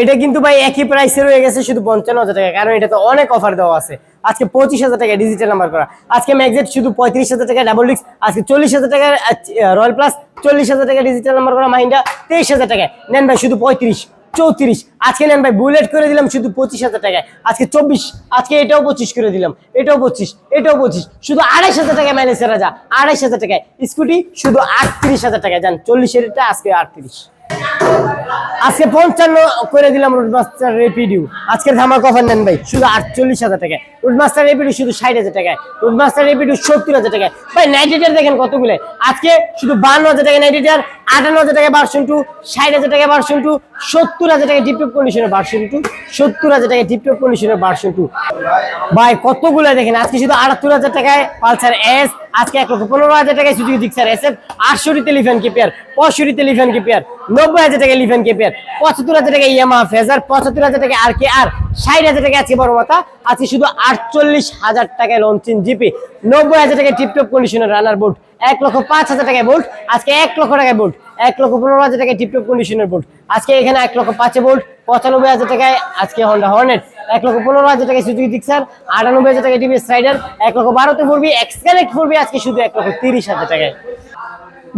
এটা কিন্তু ভাই একই প্রাইসে রয়ে গেছে শুধু পঞ্চান্ন হাজার টাকা, কারণ এটা তো অনেক অফার দেওয়া আছে। আজকে পঁচিশ হাজার টাকা ডিজিটাল নাম্বার করা। আজকে ম্যাগজেট শুধু পঁয়ত্রিশ হাজার টাকা ডাবল ডিক্স আজকে চল্লিশ হাজার টাকা রয়্যাল প্লাস চল্লিশ হাজার টাকা ডিজিটাল নাম্বার করা মাহিন্ডা তেইশ হাজার টাকা। নেন ভাই শুধু পঁয়ত্রিশ, চৌত্রিশ। আজকে নেন ভাই বুলেট করে দিলাম শুধু পঁচিশ হাজার টাকায়। আজকে চব্বিশ, আজকে এটাও পঁচিশ করে দিলাম। এটাও পঁচিশ এটাও পঁচিশ। শুধু আড়াইশ হাজার টাকায় মাইনাসের রাজা আড়াইশ হাজার টাকায়। স্কুটি শুধু আটত্রিশ হাজার টাকায়। যান, চল্লিশের এটা আজকে আটত্রিশ। আজকে পঞ্চান্ন করে দিলাম রুটমাস্টার রেপিডিউ আজকের ধামাক অফার নেন ভাই, শুধু আটচল্লিশ হাজার টাকায়। রুটমাস্টার রেপিডিউ শুধু ষাট হাজার টাকায়। রুটমাস্টার রেপিডিউ সত্তর হাজার টাকায়। ভাই নাইট্রেটার দেখেন কতগুলো। আজকে শুধু বান্ন হাজার টাকা নাইট্রেটার আটান্ন হাজার টাকা ভার্সন টু ষাট হাজার টাকা ভার্সন টু সত্তর হাজার টাকা টিপটপ কন্ডিশনের ভার্সন টু সত্তর হাজার টাকা টিপটপ কন্ডিশনের ভার্সন টু ভাই, কতগুলো দেখেন? আজকে শুধু আটাত্তর হাজার টাকায় পালসার এস আজকে এক লক্ষ পনেরো হাজার টাকায় সুযোগ দিচ্ছার এস এফ আটষট্টিতে লিফেন কেপিয়ার পঁয়ষট্টিতে লিফেন কেপিয়ার নব্বই হাজার টাকা লিফেন কেপিয়ার পঁচাত্তর হাজার টাকা ইয়ামা ফেজার পঁচাত্তর হাজার টাকা আর কে আর ষাট হাজার টাকা আজকে বড় কথা আজকে শুধু আটচল্লিশ হাজার টাকায় লঞ্চিন জিপি নব্বই হাজার টাকায় টিপটপ কন্ডিশনের রানার বোর্ড এক লক্ষ পাঁচ হাজার টাকায় বোল্ট আজকে এক লক্ষ টাকায় বোল্ট এক লক্ষ পনেরো হাজার টাকায় টিপটপ কন্ডিশনের বোল্ট আজকে এখানে এক লক্ষ পাঁচে বোল্ট পঁচানব্বই হাজার টাকায় আজকে হন্ডা হর্নেট এক লক্ষ পনেরো হাজার টাকা সুজুকি ডিক্সার আটানব্বই হাজার টাকা টিভিএস রাইডার, এক লক্ষ বারোতে পড়বি এক্সকালেক্ট পড়বি আজকে শুধু এক লক্ষ তিরিশ হাজার টাকায়।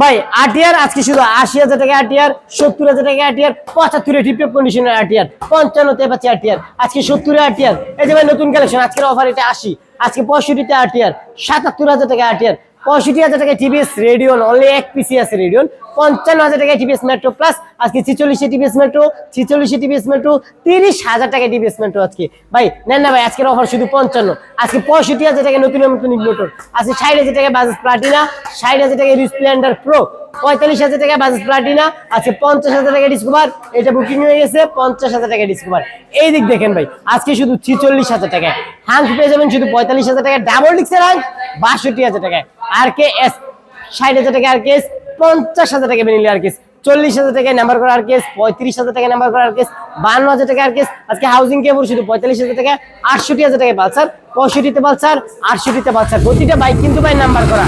ভাই আটিয়ার আজকে শুধু আশি হাজার টাকা আটিয়ার সত্তর হাজার টাকা আটিয়ার পঁচাত্তরে টিপটপ কন্ডিশনের আটিয়ার পঞ্চান্নতে পাচ্ছি আটিয়ার আজকে সত্তরে আটিয়ার এই যে ভাই, নতুন কালেকশন আজকের অফার এটা আশি, আজকে পঁয়ষট্টিতে আটিয়ার সাতাত্তর হাজার টাকা আটিয়ার পঁয়ষট্টি হাজার টাকা টিভিএস রেডিওন অনলি এক পিসি আছে রেডিওন পঞ্চান্ন হাজার টাকা টিভিএস মেট্রো প্লাস আজকে ছিচল্লিশে টিভিএস মেট্রো ছিচল্লিশে টিভিএস মেট্রো তিরিশ হাজার টাকা টিভিএস মেট্রো আজকে। ভাই, নেন না ভাই, আজকের অফার শুধু পঞ্চান্ন। আজকে পঁয়ষট্টি হাজার টাকা নতুন নতুন মোটর আজকে ষাট হাজার টাকা বাজাজ প্লাটিনা ষাট হাজার টাকা স্প্লেন্ডার প্রো পঁয়তাল্লিশ হাজার টাকা বাজাজ প্লাটিনা আজকে পঞ্চাশ হাজার টাকা ডিসকভার এটা বুকিং হয়ে গেছে, পঞ্চাশ হাজার টাকা ডিসকভার এই দিক দেখেন ভাই, আজকে শুধু ছিচল্লিশ হাজার টাকায়। হাঙ্ক পেয়ে যাবেন শুধু পঁয়তাল্লিশ হাজার টাকা ডাবল ডিক্সের হাঙ্ক বাষট্টি হাজার টাকায়। আর কে এস ষাট হাজার টাকা আর কেস পঞ্চাশ হাজার টাকা বেনিলি আর কেস চল্লিশ হাজার টাকায় নাম্বার করা আর কেস পঁয়ত্রিশ হাজার টাকায় নাম্বার করা আর কেস বান্ন হাজার টাকা আর কেস আজকে হাউজিং কেবল শুধু পঁয়তাল্লিশ হাজার টাকা আটষট্টি হাজার টাকায় পালসার পঁয়ষট্টিতে পালসার আটষট্টিতে পালসার প্রতিটা বাইক কিন্তু ভাই নাম্বার করা।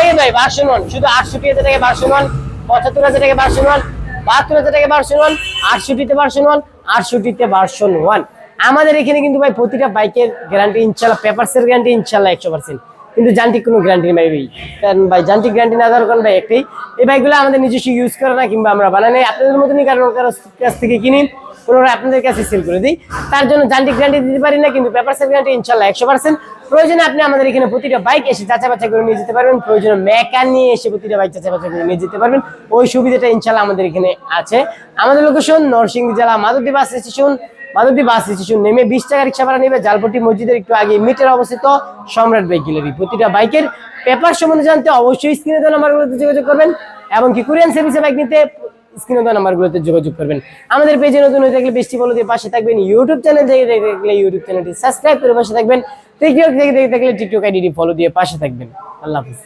এই ভাই ভার্সন ওয়ান শুধু আটষট্টি হাজার টাকায় ভার্সন ওয়ান পঁচাত্তর হাজার টাকা ভার্সন নন বাহাত্তর হাজার টাকা ভার্সন নন আটষট্টিতে ভার্সন নন আটষট্টিতে ভার্সন ওয়ান আমাদের এখানে কিন্তু ভাই প্রতিটা বাইকের গ্যারান্টি ইনশাল্লাহ পেপারসের গ্যারান্টি ইনশাল্লাহ, একশো পার্সেন্ট কিন্তু যান্ত্রিক কোনো গ্যারান্টি নেই ভাই। কারণ ভাই যান্ত্রিক গ্যারান্টি না দেওয়ার কারণ ভাই একটাই, এই বাইকগুলো আমাদের নিজস্ব ইউজ করে না কিংবা আমরা বানাই নাই। আপনাদের মতনই কারণ কারও কাছ থেকে কিনি, পুনরায় আপনাদের কাছে সেল করে দিই। তার জন্য যান্ত্রিক গ্যারান্টি দিতে পারি না, কিন্তু পেপারসের গ্যারান্টি ইনশাল্লাহ একশো পার্সেন্ট প্রয়োজনে আপনি আমাদের এখানে প্রতিটা বাইক এসে যাচাই বাছাই করে নিয়ে যেতে পারবেন। প্রয়োজনে মেকার নিয়ে এসে প্রতিটা বাইক যাচাই বাছাই করে নিয়ে যেতে পারবেন। ওই সুবিধাটা ইনশাল্লাহ আমাদের এখানে আছে। আমাদের লোকেশন নরসিংদী জেলা Madhabdi bus station Madhabdi bus station নেমে বিশ টাকা রিক্সা ভাড়া নেবে, জালপট্টি মসজিদের একটু আগে মিটার অবস্থিত সম্রাট বাইক গ্যালারি প্রতিটা বাইকের পেপার সম্বন্ধে জানতে অবশ্যই স্ক্রিনে দেওয়া নাম্বারগুলোতে যোগাযোগ করবেন, এবং এমনকি কুরিয়ান সার্ভিসে বাইক নিতে স্ক্রিনে দেওয়া নাম্বারগুলোতে যোগাযোগ করবেন। আমাদের পেজে নতুন হয়ে থাকলে বৃষ্টি বলো দিয়ে পাশে থাকবেন ইউটিউব চ্যানেল দেখে থাকলে ইউটিউব চ্যানেলটি সাবস্ক্রাইব করে পাশে থাকবেন টিকটক দেখে থাকলে টিকটক আইডি ফলো দিয়ে পাশে থাকবেন। আল্লাহ হাফিজ।